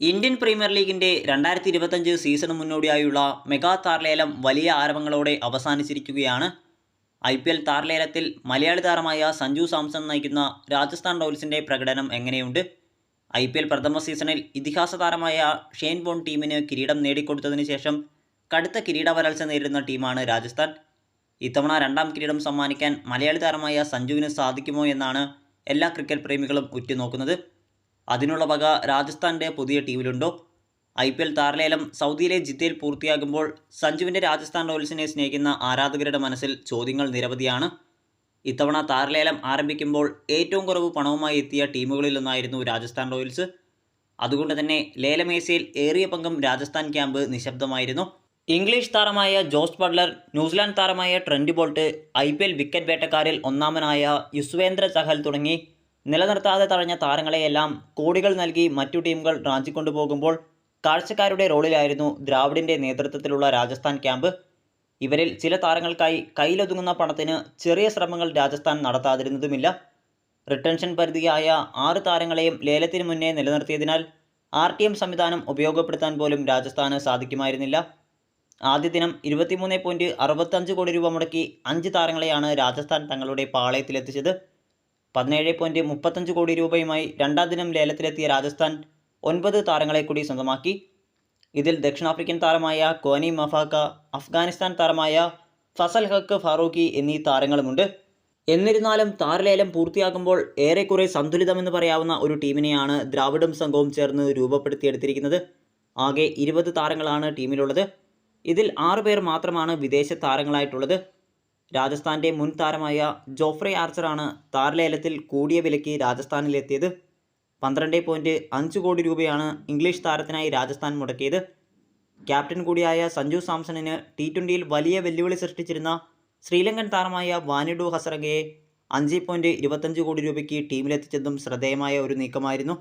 Indian premier ലീഗിന്റെ രണ്ടായിരത്തി ഇരുപത്തഞ്ച് സീസണ് മുന്നോടിയായുള്ള മെഗാ താർലേലം വലിയ ആരവങ്ങളോടെ അവസാനിച്ചിരിക്കുകയാണ്. ഐ പി എൽ താർലേലത്തിൽ മലയാളി താരമായ സഞ്ജു സാംസൺ നയിക്കുന്ന രാജസ്ഥാൻ റോയൽസിന്റെ പ്രകടനം എങ്ങനെയുണ്ട്? ഐ പി എൽ പ്രഥമ സീസണിൽ ഇതിഹാസ താരമായ ഷെയ്ൻ ബോൺ ടീമിന് കിരീടം നേടിക്കൊടുത്തതിന് ശേഷം കടുത്ത കിരീട വരൾച്ച നേരിടുന്ന ടീമാണ് രാജസ്ഥാൻ. ഇത്തവണ രണ്ടാം കിരീടം സമ്മാനിക്കാൻ മലയാളി താരമായ സഞ്ജുവിന് സാധിക്കുമോ എന്നാണ് എല്ലാ ക്രിക്കറ്റ് പ്രേമികളും ഉറ്റുനോക്കുന്നത്. അതിനുള്ള വക രാജസ്ഥാന്റെ പുതിയ ടീമിലുണ്ടോ? ഐ പി എൽ താരലേലം സൗദിയിലെ ജിദ്ദയിൽ പൂർത്തിയാകുമ്പോൾ സഞ്ജുവിന്റെ രാജസ്ഥാൻ റോയൽസിനെ സ്നേഹിക്കുന്ന ആരാധകരുടെ മനസ്സിൽ ചോദ്യങ്ങൾ നിരവധിയാണ്. ഇത്തവണ താരലേലം ആരംഭിക്കുമ്പോൾ ഏറ്റവും കുറവ് പണവുമായി എത്തിയ ടീമുകളിലൊന്നായിരുന്നു രാജസ്ഥാൻ റോയൽസ്. അതുകൊണ്ട് തന്നെ ലേലമേശയിൽ ഏറിയ പങ്കും രാജസ്ഥാൻ ക്യാമ്പ് നിശബ്ദമായിരുന്നു. ഇംഗ്ലീഷ് താരമായ ജോസ് ബട്ട്ലർ ന്യൂസിലാൻഡ് താരമായ Trent Boult I P L wicket വേട്ടക്കാരിൽ ഒന്നാമനായ യുസ്വേന്ദ്ര ചഹൽ തുടങ്ങി നിലനിർത്താതെ തഴഞ്ഞ താരങ്ങളെയെല്ലാം കോടികൾ നൽകി മറ്റു ടീമുകൾ റാഞ്ചിക്കൊണ്ടുപോകുമ്പോൾ കാഴ്ചക്കാരുടെ റോളിലായിരുന്നു ദ്രാവിഡിന്റെ നേതൃത്വത്തിലുള്ള രാജസ്ഥാൻ ക്യാമ്പ്. ഇവരിൽ ചില താരങ്ങൾക്കായി കയ്യിലൊതുങ്ങുന്ന പണത്തിന് ചെറിയ ശ്രമങ്ങൾ രാജസ്ഥാൻ നടത്താതിരുന്നതുമില്ല. റിട്ടൻഷൻ പരിധിയായ ആറ് താരങ്ങളെയും ലേലത്തിന് മുന്നേ നിലനിർത്തിയതിനാൽ ആർ ടി എം സംവിധാനം ഉപയോഗപ്പെടുത്താൻ പോലും രാജസ്ഥാന് സാധിക്കുമായിരുന്നില്ല. ആദ്യ ദിനം ഇരുപത്തിമൂന്ന് പോയിന്റ് അറുപത്തഞ്ച് കോടി രൂപ മുടക്കി അഞ്ച് താരങ്ങളെയാണ് രാജസ്ഥാൻ തങ്ങളുടെ പാളയത്തിലെത്തിച്ചത്. പതിനേഴ് പോയിന്റ് മുപ്പത്തഞ്ച് കോടി രൂപയുമായി രണ്ടാം ദിനം ലേലത്തിലെത്തിയ രാജസ്ഥാൻ ഒൻപത് താരങ്ങളെ കൂടി സ്വന്തമാക്കി. ഇതിൽ ദക്ഷിണാഫ്രിക്കൻ താരമായ കോനി മഫാക്ക അഫ്ഗാനിസ്ഥാൻ താരമായ ഫസൽ ഹക്ക് ഫാറൂഖി എന്നീ താരങ്ങളുമുണ്ട്. എന്നിരുന്നാലും താരലേലം പൂർത്തിയാക്കുമ്പോൾ ഏറെക്കുറെ സന്തുലിതമെന്ന് പറയാവുന്ന ഒരു ടീമിനെയാണ് ദ്രാവിഡും സംഘവും ചേർന്ന് രൂപപ്പെടുത്തിയെടുത്തിരിക്കുന്നത്. ആകെ ഇരുപത് താരങ്ങളാണ് ടീമിലുള്ളത്. ഇതിൽ ആറു പേർ മാത്രമാണ് വിദേശ താരങ്ങളായിട്ടുള്ളത്. രാജസ്ഥാന്റെ മുൻ താരമായ ജോഫ്രെ ആർച്ചറാണ് താരലേലത്തിൽ കൂടിയ വിലയ്ക്ക് രാജസ്ഥാനിലെത്തിയത്. പന്ത്രണ്ട് പോയിന്റ് അഞ്ച് കോടി രൂപയാണ് ഇംഗ്ലീഷ് താരത്തിനായി രാജസ്ഥാൻ മുടക്കിയത്. ക്യാപ്റ്റൻ കൂടിയായ സഞ്ജു സാംസണിന് ടി ട്വന്റിയിൽ വലിയ വെല്ലുവിളി സൃഷ്ടിച്ചിരുന്ന ശ്രീലങ്കൻ താരമായ വാനിഡു ഹസറഗയെ അഞ്ച് പോയിന്റ് ഇരുപത്തഞ്ച് കോടി രൂപയ്ക്ക് ടീമിലെത്തിച്ചതും ശ്രദ്ധേയമായ ഒരു നീക്കമായിരുന്നു.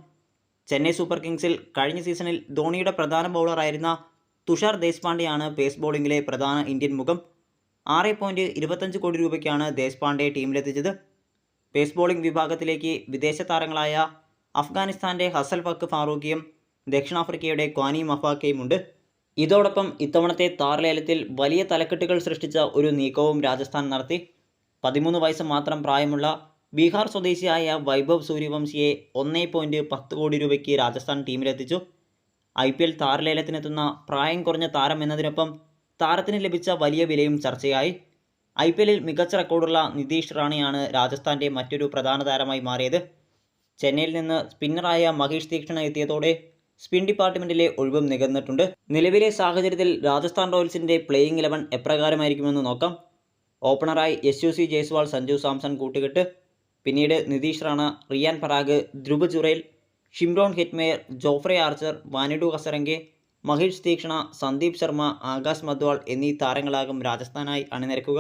ചെന്നൈ സൂപ്പർ കിങ്സിൽ കഴിഞ്ഞ സീസണിൽ ധോണിയുടെ പ്രധാന ബൗളറായിരുന്ന തുഷാർ ദേശ്പാണ്ഡെയാണ് പേസ് ബോളിംഗിലെ പ്രധാന ഇന്ത്യൻ മുഖം. ആറ് പോയിന്റ് ഇരുപത്തഞ്ച് കോടി രൂപയ്ക്കാണ് ദേശ്പാണ്ഡെ ടീമിലെത്തിച്ചത്. പേസ് ബോളിംഗ് വിഭാഗത്തിലേക്ക് വിദേശ താരങ്ങളായ അഫ്ഗാനിസ്ഥാന്റെ ഹസൽ ഫക്ക് ഫാറൂഖിയും ദക്ഷിണാഫ്രിക്കയുടെ ക്വാനി മഫാക്കയും ഉണ്ട് ഇതോടൊപ്പം ഇത്തവണത്തെ താരലേലത്തിൽ വലിയ തലക്കെട്ടുകൾ സൃഷ്ടിച്ച ഒരു നീക്കവും രാജസ്ഥാൻ നടത്തി. പതിമൂന്ന് വയസ്സ് മാത്രം പ്രായമുള്ള ബീഹാർ സ്വദേശിയായ വൈഭവ് സൂര്യവംശിയെ ഒന്നേ പോയിന്റ് പത്ത് കോടി രൂപയ്ക്ക് രാജസ്ഥാൻ ടീമിലെത്തിച്ചു. ഐ പി എൽ താരലേലത്തിനെത്തുന്ന പ്രായം കുറഞ്ഞ താരം എന്നതിനൊപ്പം താരത്തിന് ലഭിച്ച വലിയ വിലയും ചർച്ചയായി. ഐ പി എല്ലിൽ മികച്ച റെക്കോർഡുള്ള നിതീഷ് റാണിയാണ് രാജസ്ഥാന്റെ മറ്റൊരു പ്രധാന താരമായി മാറിയത്. ചെന്നൈയിൽ നിന്ന് സ്പിന്നറായ മഹേഷ് തീക്ഷണ എത്തിയതോടെ സ്പിൻ ഡിപ്പാർട്ട്മെന്റിലെ ഒഴിവും നികന്നിട്ടുണ്ട്. നിലവിലെ സാഹചര്യത്തിൽ രാജസ്ഥാൻ റോയൽസിന്റെ പ്ലേയിങ് ഇലവൻ എപ്രകാരമായിരിക്കുമെന്ന് നോക്കാം. ഓപ്പണറായി എസ് യു സി ജയ്സ്വാൾ സഞ്ജു സാംസൺ കൂട്ടുകെട്ട്. പിന്നീട് Nitish Rana Riyan Parag Dhruv Jurel Shimron Hetmyer Jofra Archer Wanindu Hasaranga Maheesh Theekshana Sandeep Sharma Akash Madhwal എന്നീ താരങ്ങളാകും രാജസ്ഥാനായി അണിനിരക്കുക.